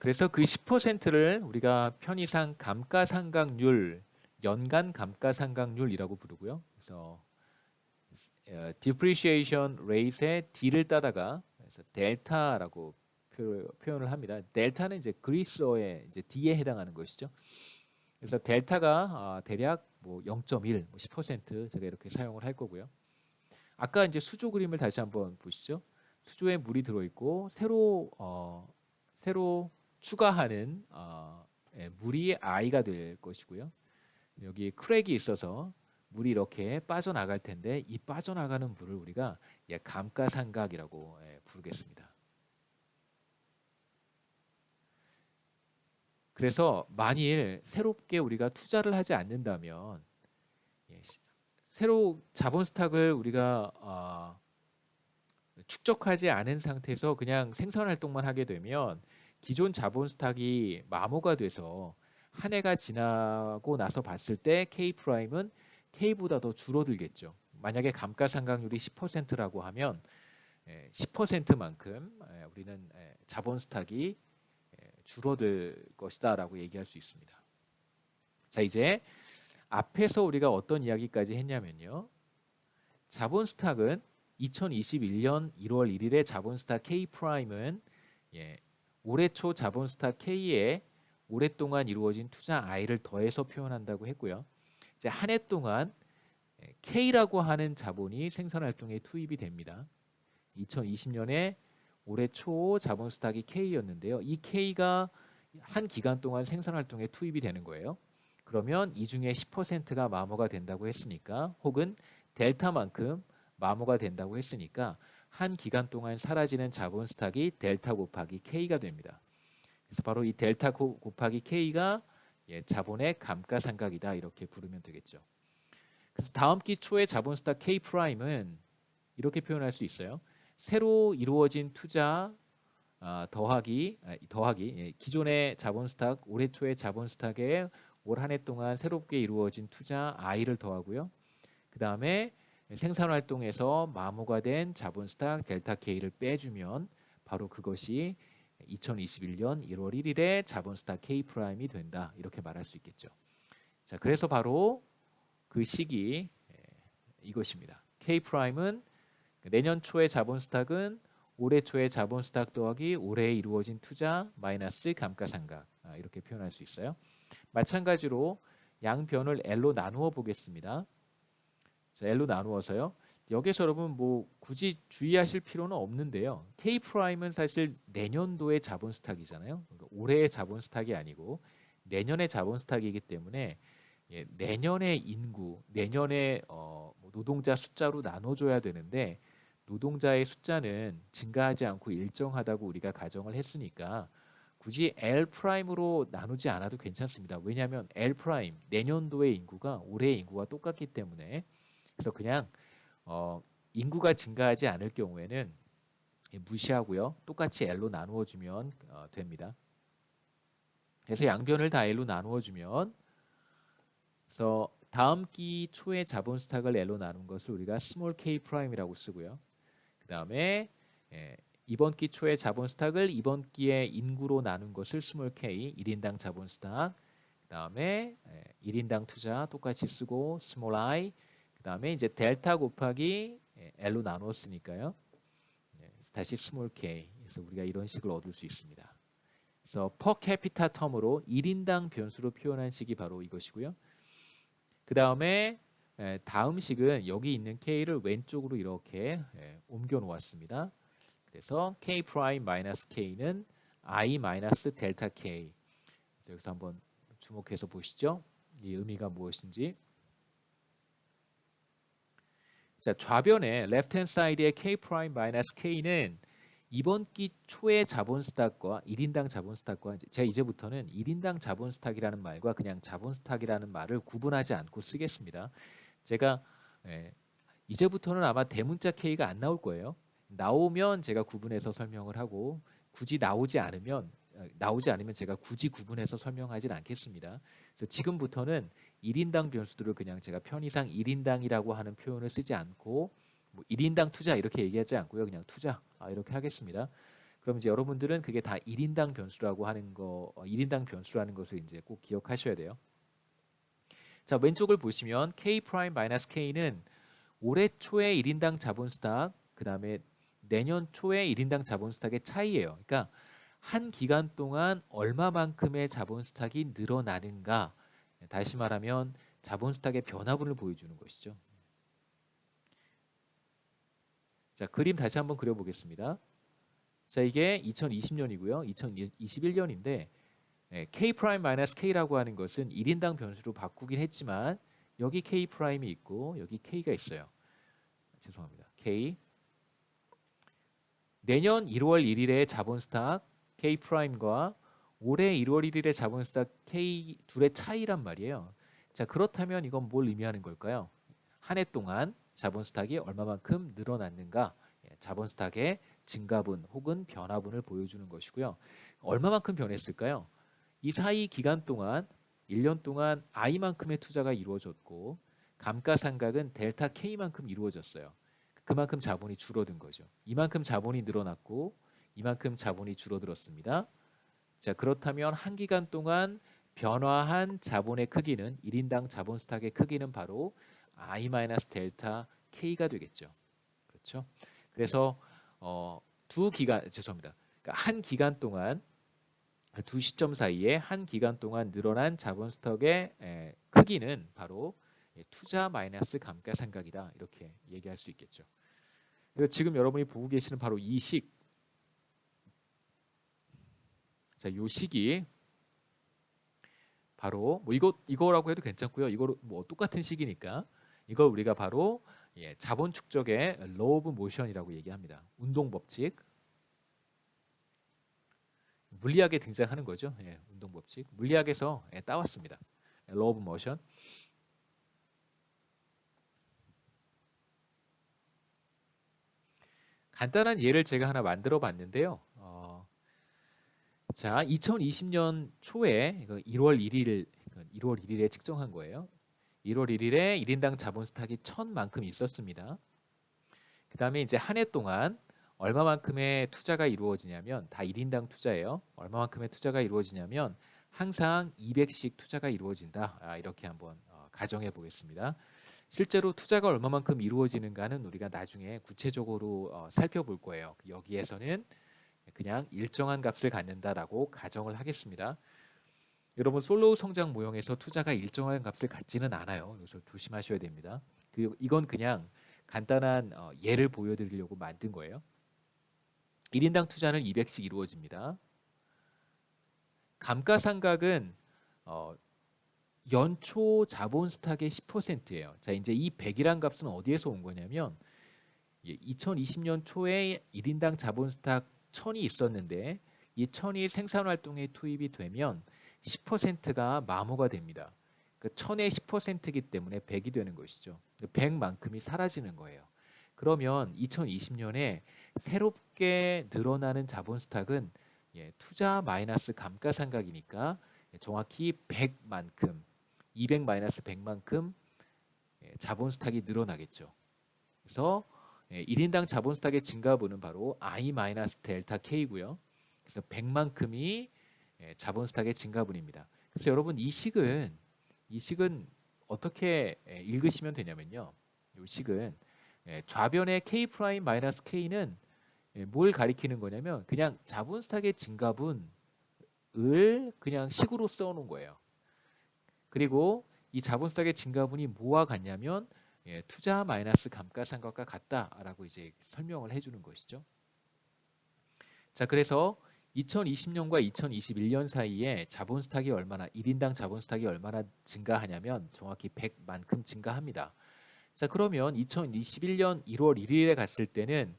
그래서 그 10%를 우리가 편의상 감가상각률, 연간 감가상각률이라고 부르고요. 그래서 어, depreciation rate의 D를 따다가 그래서 델타라고 표, 표현을 합니다. 델타는 이제 그리스어의 이제 D에 해당하는 것이죠. 그래서 델타가 아, 대략 뭐 0.1, 뭐10% 제가 이렇게 사용을 할 거고요. 아까 이제 수조 그림을 다시 한번 보시죠. 수조에 물이 들어 있고 새로 어, 새로 추가하는 어, 예, 물이 I가 될 것이고요. 여기 크랙이 있어서 물이 이렇게 빠져나갈 텐데 이 빠져나가는 물을 우리가 예, 감가상각이라고 예, 부르겠습니다. 그래서 만일 새롭게 우리가 투자를 하지 않는다면 예, 시- 새로 자본 스탁을 우리가 어, 축적하지 않은 상태에서 그냥 생산 활동만 하게 되면 기존 자본 스탁이 마모가 돼서 한 해가 지나고 나서 봤을 때 K 프라임은 K보다 더 줄어들겠죠. 만약에 감가상각률이 10%라고 하면 10%만큼 우리는 에, 자본 스탁이 에, 줄어들 것이다라고 얘기할 수 있습니다. 자 이제 앞에서 우리가 어떤 이야기까지 했냐면요. 자본 스탁은 2021년 1월 1일에 자본 스탁 K 프라임은 예, 올해 초 자본 스탁 K에 오랫동안 이루어진 투자 I를 더해서 표현한다고 했고요. 이제 한 해 동안 예, K라고 하는 자본이 생산 활동에 투입이 됩니다. 2020년에 올해 초 자본 스탁이 K였는데요. 이 K가 한 기간 동안 생산 활동에 투입이 되는 거예요. 그러면 이 중에 10%가 마모가 된다고 했으니까 혹은 델타만큼 마모가 된다고 했으니까 한 기간 동안 사라지는 자본 스탁이 델타 곱하기 K가 됩니다. 그래서 바로 이 델타 고- 곱하기 K가 예, 자본의 감가상각이다 이렇게 부르면 되겠죠. 그래서 다음 기 초의 자본 스탁 K 프라임은 이렇게 표현할 수 있어요. 새로 이루어진 투자 아, 더하기 아, 더하기 예, 기존의 자본 스탁 올해 초의 자본 스탁에 올 한 해 동안 새롭게 이루어진 투자 I를 더하고요. 그 다음에 생산 활동에서 마모가 된 자본 스탁 델타 K를 빼주면 바로 그것이 2021년 1월 1일에 자본 스탁 K 프라임이 된다 이렇게 말할 수 있겠죠. 자 그래서 바로 그 시기 예, 이것입니다. K 프라임은 내년 초의 자본 스탁은 올해 초의 자본 스탁 더하기 올해에 이루어진 투자 마이너스 감가상각 아, 이렇게 표현할 수 있어요. 마찬가지로 양 변을 L로 나누어 보겠습니다. 자, L로 나누어서요. 여기서 여러분 뭐 굳이 주의하실 필요는 없는데요. K 프라임은 사실 내년도의 자본 스탁이잖아요. 그러니까 올해의 자본 스탁이 아니고 내년의 자본 스탁이기 때문에 예, 내년의 인구, 내년의 어, 뭐 노동자 숫자로 나눠줘야 되는데 노동자의 숫자는 증가하지 않고 일정하다고 우리가 가정을 했으니까 굳이 L 프라임으로 나누지 않아도 괜찮습니다. 왜냐하면 L 프라임 내년도의 인구가 올해의 인구와 똑같기 때문에 그래서 그냥 어, 인구가 증가하지 않을 경우에는 예, 무시하고요. 똑같이 L로 나누어 주면 어, 됩니다. 그래서 양변을 다 L로 나누어 주면 그래서 다음 기 초의 자본 스탁을 L로 나눈 것을 우리가 스몰 k 프라임이라고 쓰고요. 그 다음에 예, 이번 기 초의 자본 스탁을 이번 기의 인구로 나눈 것을 스몰 k 1인당 자본 스탁. 그 다음에 예, 1인당 투자 똑같이 쓰고 스몰 i. 그 다음에 이제 델타 곱하기 예, L로 나누었으니까요. 예, 다시 스몰 k. 그래서 우리가 이런 식을 얻을 수 있습니다. 그래서 퍼 캐피타 텀으로 1인당 변수로 표현한 식이 바로 이것이고요. 그 다음에 다음 식은 여기 있는 k를 왼쪽으로 이렇게 예, 옮겨 놓았습니다. 그래서 k 프라임 마이너스 k는 i 마이너스 델타 k. 자, 여기서 한번 주목해서 보시죠. 이 의미가 무엇인지. 자 좌변에 left hand side의 k 프라임 마이너스 k는 이번 기 초의 자본 스탁과 1인당 자본 스탁과 제가 이제부터는 1인당 자본 스탁이라는 말과 그냥 자본 스탁이라는 말을 구분하지 않고 쓰겠습니다. 제가 예, 이제부터는 아마 대문자 K가 안 나올 거예요. 나오면 제가 구분해서 설명을 하고 굳이 나오지 않으면 어, 나오지 않으면 제가 굳이 구분해서 설명하진 않겠습니다. 그래서 지금부터는 1인당 변수들을 그냥 제가 편의상 1인당이라고 하는 표현을 쓰지 않고 뭐 1인당 투자 이렇게 얘기하지 않고요. 그냥 투자 아, 이렇게 하겠습니다. 그럼 이제 여러분들은 그게 다 1인당 변수라고 하는 거, 어, 1인당 변수라는 것을 이제 꼭 기억하셔야 돼요. 자 왼쪽을 보시면 k 프라임 마이너스 k는 올해 초에 1인당 자본 스탁, 그 다음에 내년 초에 1인당 자본 스탁의 차이예요. 그러니까 한 기간 동안 얼마만큼의 자본 스탁이 늘어나는가. 다시 말하면 자본 스탁의 변화분을 보여주는 것이죠. 자 그림 다시 한번 그려보겠습니다. 자 이게 2020년이고요. 2021년인데 네, k 프라임 마이너스 k라고 하는 것은 1인당 변수로 바꾸긴 했지만 여기 k 프라임이 있고 여기 k가 있어요. 죄송합니다. k 내년 1월 1일에 자본 스탁 k 프라임과 올해 1월 1일에 자본 스탁 k 둘의 차이란 말이에요. 자 그렇다면 이건 뭘 의미하는 걸까요? 한 해 동안 자본 스탁이 얼마만큼 늘어났는가? 예, 자본 스탁의 증가분 혹은 변화분을 보여주는 것이고요. 얼마만큼 변했을까요? 이 사이 기간 동안 1년 동안 i만큼의 투자가 이루어졌고 감가상각은 델타 k만큼 이루어졌어요. 그만큼 자본이 줄어든 거죠. 이만큼 자본이 늘어났고 이만큼 자본이 줄어들었습니다. 자 그렇다면 한 기간 동안 변화한 자본의 크기는 1인당 자본 스탁의 크기는 바로 i 델타 k가 되겠죠. 그렇죠? 그래서 어, 두 기간 죄송합니다. 그러니까 한 기간 동안 두 시점 사이에 한 기간 동안 늘어난 자본 스톡의 에, 크기는 바로 투자 마이너스 감가상각이다 이렇게 얘기할 수 있겠죠. 그리고 지금 여러분이 보고 계시는 바로 이 식, 자, 요 식이 바로 뭐 이거 이거라고 해도 괜찮고요. 이거 뭐 똑같은 식이니까 이걸 우리가 바로 예, 자본 축적의 law of motion이라고 얘기합니다. 운동 법칙. 물리학에 등장하는 거죠. 예, 운동 법칙. 물리학에서 예, 따왔습니다. law of. 간단한 예를 제가 하나 만들어 봤는데요. 어, 자, 2020년 초에 1월 1일 1월 1일에 측정한 거예요. 1월 1일에 1인당 자본 스탁이 1000만큼 있었습니다. 그 다음에 이제 한 해 동안 얼마만큼의 투자가 이루어지냐면 다 1인당 투자예요. 얼마만큼의 투자가 이루어지냐면 항상 200씩 투자가 이루어진다. 아, 이렇게 한번 어, 가정해 보겠습니다. 실제로 투자가 얼마만큼 이루어지는가는 우리가 나중에 구체적으로 어, 살펴볼 거예요. 여기에서는 그냥 일정한 값을 갖는다라고 가정을 하겠습니다. 여러분 솔로우 성장 모형에서 투자가 일정한 값을 갖지는 않아요. 그래서 조심하셔야 됩니다. 그 이건 그냥 간단한 어, 예를 보여드리려고 만든 거예요. 1인당 투자는 200씩 이루어집니다. 감가상각은 어, 연초 자본 스탁의 10%예요. 자, 이제 이 100이란 값은 어디에서 온 거냐면 2020년 초에 1인당 자본 스탁 1000이 있었는데 이 1000이 생산 활동에 투입이 되면 10%가 마모가 됩니다. 그 1000의 10%이기 때문에 100이 되는 것이죠. 100만큼이 사라지는 거예요. 그러면 2020년에 새롭게 늘어나는 자본 스탁은 예, 투자 마이너스 감가상각이니까 정확히 100만큼 200 마이너스 100만큼 예, 자본 스탁이 늘어나겠죠. 그래서 예, 1인당 자본 스탁의 증가분은 바로 I 마이너스 델타 K고요. 그래서 100만큼이 예, 자본 스탁의 증가분입니다. 그래서 여러분 이 식은 이 식은 어떻게 예, 읽으시면 되냐면요. 이 식은 예, 좌변의 k 프라임 마이너스 k는 뭘 가리키는 거냐면 그냥 자본 스탁의 증가분을 그냥 식으로 써놓은 거예요. 그리고 이 자본 스탁의 증가분이 뭐와 같냐면 투자 마이너스 감가상각과 같다라고 이제 설명을 해주는 것이죠. 자, 그래서 2020년과 2021년 사이에 자본 스탁이 얼마나 1인당 자본 스탁이 얼마나 증가하냐면 정확히 100만큼 증가합니다. 자, 그러면 2021년 1월 1일에 갔을 때는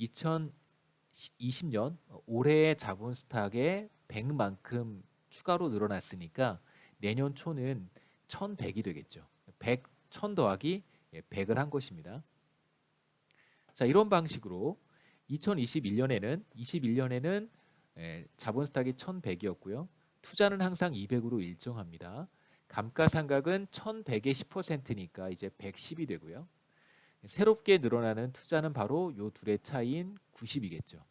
2020년 올해의 자본 스탁의 100만큼 추가로 늘어났으니까 내년 초는 1100이 되겠죠. 100, 1000 더하기 100을 한 것입니다. 자, 이런 방식으로 2021년에는 21년에는 예, 자본 스탁이 1,100이었고요. 투자는 항상 200으로 일정합니다. 감가상각은 1,100의 10%니까 이제 110이 되고요. 새롭게 늘어나는 투자는 바로 요 둘의 차이인 90이겠죠.